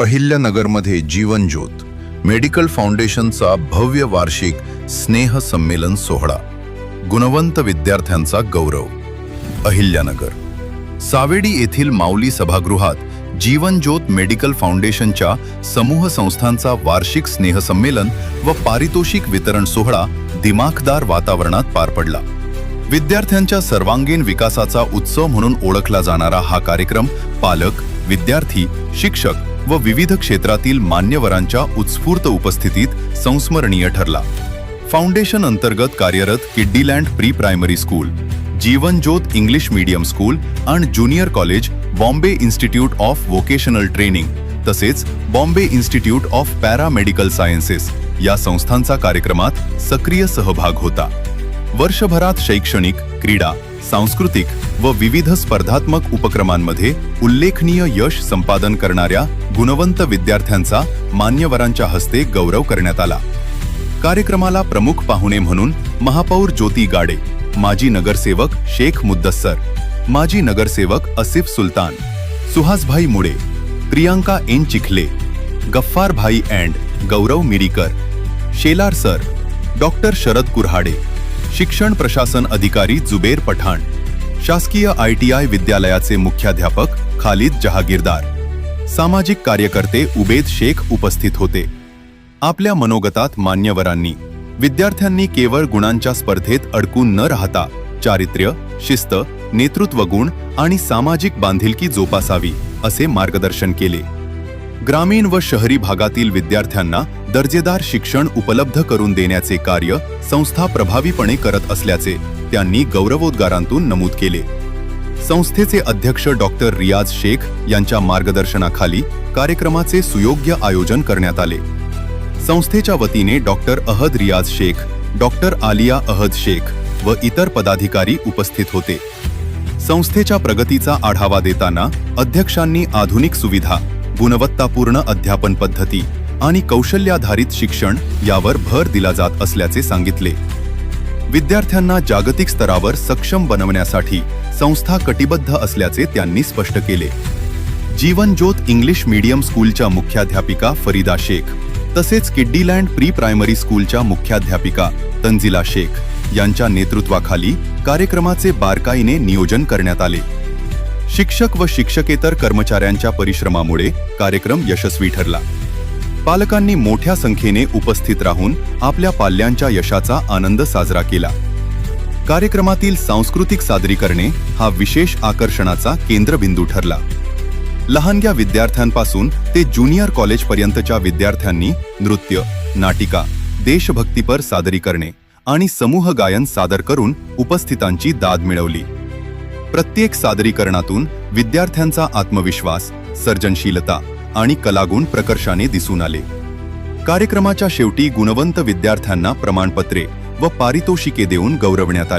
अहिल्यानगरमध्ये जीवनज्योत medical फाउंडेशनचा भव्य वार्षिक स्नेह संमेलन सोहळा. गुणवंत विद्यार्थ्यांचा गौरव. अहिल्यानगर. सावेडी येथील माऊली सभागृहात जीवनज्योत मेडिकल फाउंडेशनच्या समूह संस्थांचा वार्षिक स्नेहसंमेलन व पारितोषिक वितरण सोहळा दिमाखदार वातावरणात पार पडला. विद्यार्थ्यांच्या सर्वांगीण विकासाचा उत्सव म्हणून ओळखला जाणारा हा कार्यक्रम पालक विद्यार्थी शिक्षक व विविध क्षेत्रातील मान्यवरांच्या उत्स्फूर्त उपस्थितीत संस्मरणीय ठरला. फाउंडेशन अंतर्गत कार्यरत Kiddieland pre primary school Jeevanjyot English medium school आणि junior college Bombay institute of vocational training तसेच Bombay institute of paramedical sciences या संस्थांचा कार्यक्रमात सक्रिय सहभाग होता. वर्षभरात शैक्षणिक क्रीडा सांस्कृतिक व विविध स्पर्धात्मक उपक्रमांमध्ये उल्लेखनीय यश संपादन करणाऱ्या गुणवंत विद्यार्थ्यांचा मान्यवरांच्या हस्ते गौरव करण्यात आला. कार्यक्रमाला प्रमुख पाहुणे म्हणून महापौर ज्योती गाडे माजी नगरसेवक शेख मुद्दस्सर माजी नगरसेवक असिफ सुलतान सुहासभाई मुळे Priyanka N Chikhale Gaffarbhai and Gaurav Mirikar Shelar sir doctor Sharad Kurhade शिक्षण प्रशासन अधिकारी जुबेर पठाण शासकीय आय टी आय विद्यालयाचे मुख्याध्यापक खालिद जहागीरदार सामाजिक कार्यकर्ते उबेद शेख उपस्थित होते. आपल्या मनोगतात मान्यवरांनी विद्यार्थ्यांनी केवळ गुणांच्या स्पर्धेत अडकून न राहता चारित्र्य शिस्त नेतृत्व गुण आणि सामाजिक बांधिलकी जोपासावी असे मार्गदर्शन केले. ग्रामीण व शहरी भागातील विद्यार्थ्यांना दर्जेदार शिक्षण उपलब्ध करून देण्याचे कार्य संस्था प्रभावीपणे करत असल्याचे त्यांनी गौरवोद्गारांतून नमूद केले. संस्थेचे अध्यक्ष डॉक्टर रियाज शेख यांच्या मार्गदर्शनाखाली कार्यक्रमाचे सुयोग्य आयोजन करण्यात आले. संस्थेच्या वतीने डॉक्टर अहद रियाज शेख डॉक्टर आलिया अहद शेख व इतर पदाधिकारी उपस्थित होते. संस्थेच्या प्रगतीचा आढावा देताना अध्यक्षांनी आधुनिक सुविधा गुणवत्तापूर्ण अध्यापन पद्धती आणि कौशल्याधारित शिक्षण यावर भर दिला जात असल्याचे सांगितले. विद्यार्थ्यांना जागतिक स्तरावर सक्षम बनवण्यासाठी संस्था कटिबद्ध असल्याचे त्यांनी स्पष्ट केले. जीवनज्योत इंग्लिश मीडियम स्कूलच्या मुख्याध्यापिका फरीदा शेख तसेच किड्डीलँड प्री प्रायमरी स्कूलच्या मुख्याध्यापिका तंजिला शेख यांच्या नेतृत्वाखाली कार्यक्रमाचे बारकाईने नियोजन करण्यात आले. शिक्षक व शिक्षकेतर कर्मचाऱ्यांच्या परिश्रमामुळे कार्यक्रम यशस्वी ठरला. पालकांनी मोठ्या संख्येने उपस्थित राहून आपल्या पाल्यांच्या यशाचा आनंद साजरा केला. कार्यक्रमातील सांस्कृतिक सादरीकरणे हा विशेष आकर्षणाचा केंद्रबिंदू ठरला. लहानग्या विद्यार्थ्यांपासून ते ज्युनियर कॉलेजपर्यंतच्या विद्यार्थ्यांनी नृत्य नाटिका देशभक्तीपर सादरीकरणे आणि समूह गायन सादर करून उपस्थितांची दाद मिळवली. प्रत्येक सादरीकरणातून विद्यार्थ्यांचा आत्मविश्वास सर्जनशीलता आणि कलागुण प्रकर्षाने दिसून आले. कार्यक्रमाच्या शेवटी गुणवंत विद्यार्थ्यांना प्रमाणपत्रे व पारितोषिके देऊन गौरवण्यात आले.